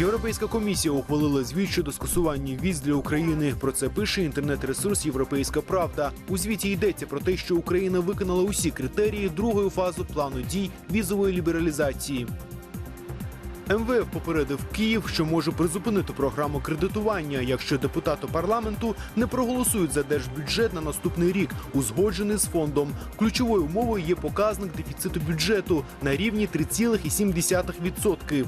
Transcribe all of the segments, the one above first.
Європейська комісія ухвалила звіт щодо скасування віз для України. Про це пише інтернет-ресурс Європейська Правда. У звіті йдеться про те, що Україна виконала усі критерії другої фази плану дій візової лібералізації. МВФ попередив Київ, що може призупинити програму кредитування, якщо депутати парламенту не проголосують за держбюджет на наступний рік, узгоджений з фондом. Ключовою умовою є показник дефіциту бюджету на рівні 3,7%.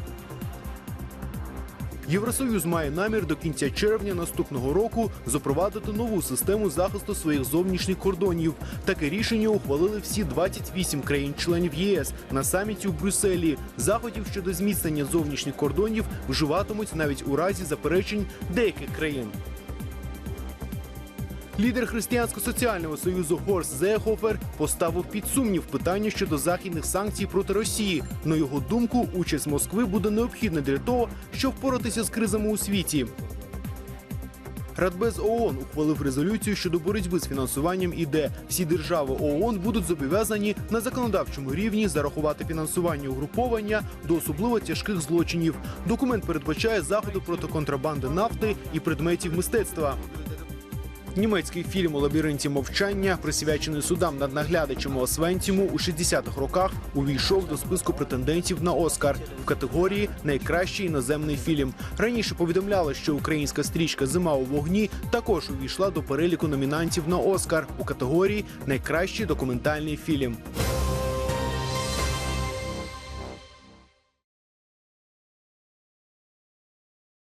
Євросоюз має намір до кінця червня наступного року запровадити нову систему захисту своїх зовнішніх кордонів. Таке рішення ухвалили всі 28 країн-членів ЄС на саміті у Брюсселі. Заходів щодо зміцнення зовнішніх кордонів вживатимуть навіть у разі заперечень деяких країн. Лідер християнсько-соціального союзу Хорст Зеехофер поставив під сумнів питання щодо західних санкцій проти Росії. На його думку, участь Москви буде необхідна для того, щоб впоратися з кризами у світі. Радбез ООН ухвалив резолюцію щодо боротьби з фінансуванням і де всі держави ООН будуть зобов'язані на законодавчому рівні зарахувати фінансування угруповання до особливо тяжких злочинів. Документ передбачає заходи проти контрабанди нафти і предметів мистецтва. Німецький фільм у лабіринті мовчання, присвячений судам над наглядачем Освенціму у 60-х роках, увійшов до списку претендентів на Оскар в категорії Найкращий іноземний фільм. Раніше повідомляли, що українська стрічка Зима у вогні також увійшла до переліку номінантів на Оскар у категорії Найкращий документальний фільм.